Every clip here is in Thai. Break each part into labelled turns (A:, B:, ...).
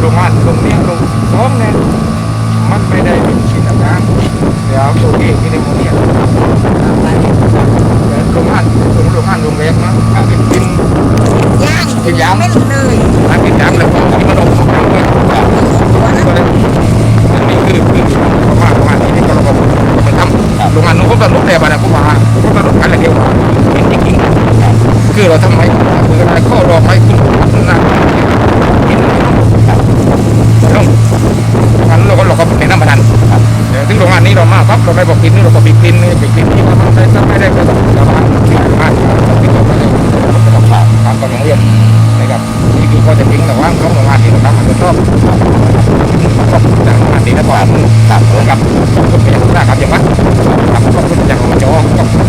A: โรงงานตรงนี้ยโรงสองเนี่ยมันไม่ได้เป็นชิ้นต่างเดี๋ยวตัวเองที่ในโมเนี่ยโรงงานตรงโรงงานโรงแรมนะเป็นกิน
B: ย่าง
A: กินยำ
B: ไม่เลย
A: ร้านกินยำแล้วก็มันออกสองางเลยก็เลยอันนี้คือคือประมาณประมาณนี้ที่เราบอกไปทำโรงงานนู้นก็ต้องลุกแต่บ้านผมว่าก็ต้องลุกกันเลยเดียวกินจริงๆคือเราทำไมคืออะไรข้อรอไว้คุณนะ ต้องงั้นเราก็เราก็แนะนำมาทันถึงโรงงานนี้เรามาปั๊บเราไม่บอกกินนี่เราก็ปิดกินนี่ปิดกินที่มันไม่ได้ไม่ได้ก็ต้องเรามาที่โราที่ต่อไปเลยก็ต้องฝากตามกำลังเรียนนะครับนี่คือข้อเท็จจริงแต่ว่าของโรงงานที่เราทำมันชอบชอบจากโรงงานนี้นะก่อนครับกับก็เป็นอย่างนั้นครับอย่างว่าครับก็เป็นอย่างของจอ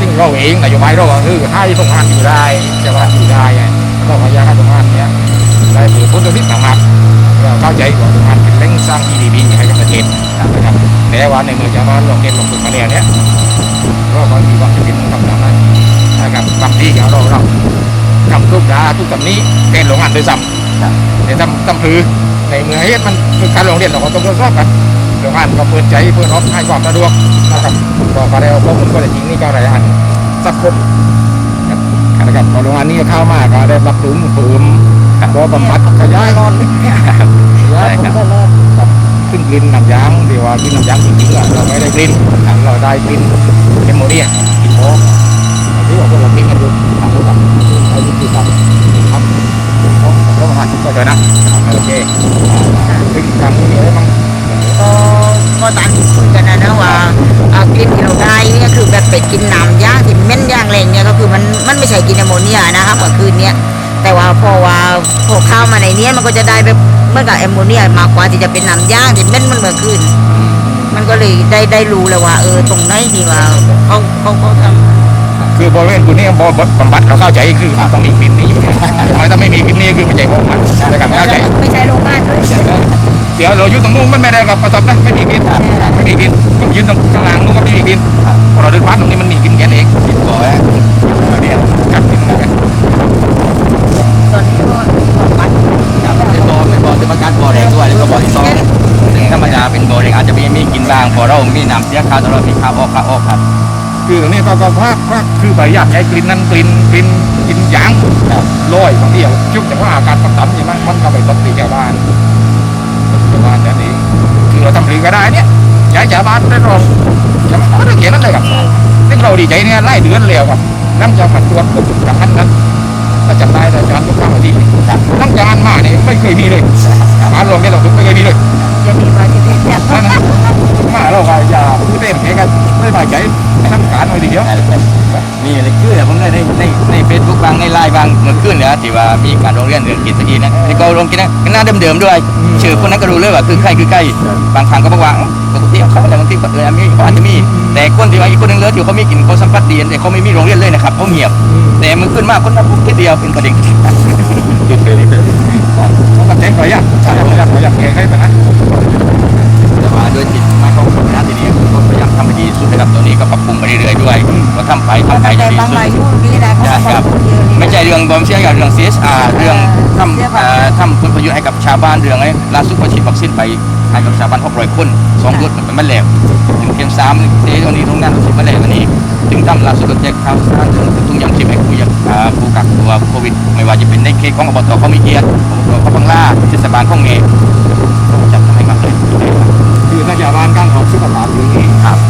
A: ซึ่งเราเองนโยบายเราก็คือให้โรงงานอยู่ได้จังหวัดอยู่ได้ไงก็พยายามให้โรงงานเนี้ยได้ผลผลผลิตต่างหากเราเข้าใจว่าโรงงานเป็นเร่งสร้าง GDP ให้กับประเทศนะครับแต่ว่าในเมื่อชาวบ้านลงเก็นลงทุนมาเนี่ยเนี้ยก็บางทีความจำเป็นต้องทำได้นะครับบางทีของเราเราทำทุกดาทุกแบบนี้เป็นโรงงานโดยซ้ำแต่ทำทำคือในเมื่อเฮ็ดมันคือการโรงเรียนเราก็ต้องตรวจสอบกันโรงงานก็เปิดใจเปิดรับให้ความสะดวกนะครับ ก็ก็ได้เอาข้อมูลข้อเท็จจริงนี่ก็รายงานสักครบครับนะครับพอโรงงานนี้เข้ามาก็ได้รับปรุงเพิ่มบ่บำบัดขยาย
B: รอดยเนี่ย
A: ขยายผมก็รอดขึ้นกลิ่นน้ำยางที่ว่ากินน้ำยางจริงๆเราไม่ได้กลิ่นครับเราได้กลิ่นเอมโมเนียกลิ่นโอ๊กที่บอกว่าเรากินกันอยู่ทำกับไอ้ที่ทำครับผมก็มาก็เจะนะโอเคซึ่งทำนี่อะไรบ้าง
B: ก็ ก็ตามที่คุยกันนะนะว่าอ่ากลิ่นที่เราได้เนี่ยคือแบบไปกินน้ำย่างที่เม่นย่างแรงเนี่ยก็คือมันมันไม่ใช่กินแอมโมเนียนะครับเมื่อคืนเนี้ยแต่ว่าพอว่าพอเข้ามาในเนี้ยมันก็จะได้แบบเหมื่อนกับแอมโมเนียมากกว่าที่จะเป็นน้ำย่างที่เม่นมันเมื่อคืนมันก็เลยได้ได้รู้เลยว่า เออตรงไหนที่ว่าเขาเขาเขาทำ
A: คือบริเวณคุณนี่บอบำบัดเราเข้าใจคือต้องมีกลิ่นนี้อยู่เนี่ยถ้าไม่มีกลิ่นนี้คือไม่ใช่บำบัดนะครับเข้าใจ
B: ไม่ใช่โรงงานด้วย
A: เดี๋ยวเราอยู่ตรงนู้นมันไม่ได้กับประสบนะไม่มีกินไม่มีกินผมยืนตรงกลางนู้นก็ไม่มีกินพอเราเดินผ่านตรงนี้มันมีกินแค่เองกินบ่อยเดี๋ยวกัดกินกัน
B: ตอนนี้ก็บัตร
C: ครับเป็นบ่อเป็นบ่อเป็นประกันบ่อแดงด้วยแล้วก็บ่อที่สองซึ่งธรรมดาเป็นบ่อแดงอาจจะมีมีกินบ้างพอเรามีน้ำเสียข้าวตลอดมีข้าวออกข้าวออกครับ
A: คือตรงนี้ก็ก็พักพักคือพยายามใช้กลิ่นนั้นกลิ่นกลิ่นกลิ่นยางลอยบางทีชุบแต่ว่าอาการต่ำๆอย่างนั้นมันก็ไปตกตีชาวบ้านชาวบ้านนั่นเอง ถือก็ได้เนี่ยย้ายจากบ้านได้รองจะไม่ได้เขียนนั่นเลยครับซึ่งเราดีใจเนี่ยไล่เดือนเร็วครับนั่งจะมาตรวจปุ๊บจากนั้นนั้นก็จำได้แต่กานทุกครั้งที่นั่งจานมาเนี่ยไม่เคยมีเลยมาลงเนี่ยเราไม่เคยมีเลย
B: จะมีมาที่นี่เนี่ย
A: นั่นนะมาเราก็อย่าพูดเต็มแค่กันไม่บาดใจ ทำการหน่อยดีเดียว
C: มีอะไรคือผมได้ในในในเฟซบุ๊กบางในไลน์บางเมื่อคืนเนี่ยที่ว่ามีการโรงเรียนเรื่องกินสกีนะที่ก็ลงกินนะหน้าเดิมๆด้วยชื่อคนนั้นก็รู้เลยว่าคือใครคือใครบางครั้งก็บอกว่าปกติเขาแต่บางทีเออมีเขาอาจจะมี แต่คนที่ว่าอีกคนนึงเลยที่เขามีกินเขาสัมผัสดีแต่เขาไม่มีโรงเรียนเลยนะครับเขาเงียบ แต่มันขึ้นมากคนนั้นพูดแค่เดียวเป็นประเด็น
A: เขาก็แจ้งขออยากขออยากขออ
C: ทำไปทำไป
B: แต่
C: ดี
B: บาง
C: สุด
B: รายยุ่งนี่แหละเขา
C: ใช่ครับ
B: เยอะนี่
C: ไม่ใช่เรื่องบอมเสียอย่างเรื่อง CSR เรื่องทำเอ่อทำผลประโยชน์ให้กับชาวบ้านเรื่องอะไรล่าสุดก็ฉีดวัคซีนไปให้กับชาวบ้าน600คนสองโดสมันเป็นมะเร็งถึงเข็มสามเจ๊ตอนนี้โรงงานฉีดมะเร็งอันนี้ถึงทำล่าสุดก็แจกข้าวสารถึงทุกอย่างชีพให้ผู้ยากอ่าผู้กักตัวโควิด ไม่ว่าจะเป็นในเขตของอบตเขามีเกียรติอบตเขาบังล่าเทศบาลของเงจัดให้มากเลย
A: คือถ้าชาวบ้านกั้งของสุขภาพดีครับพนักงานเราบ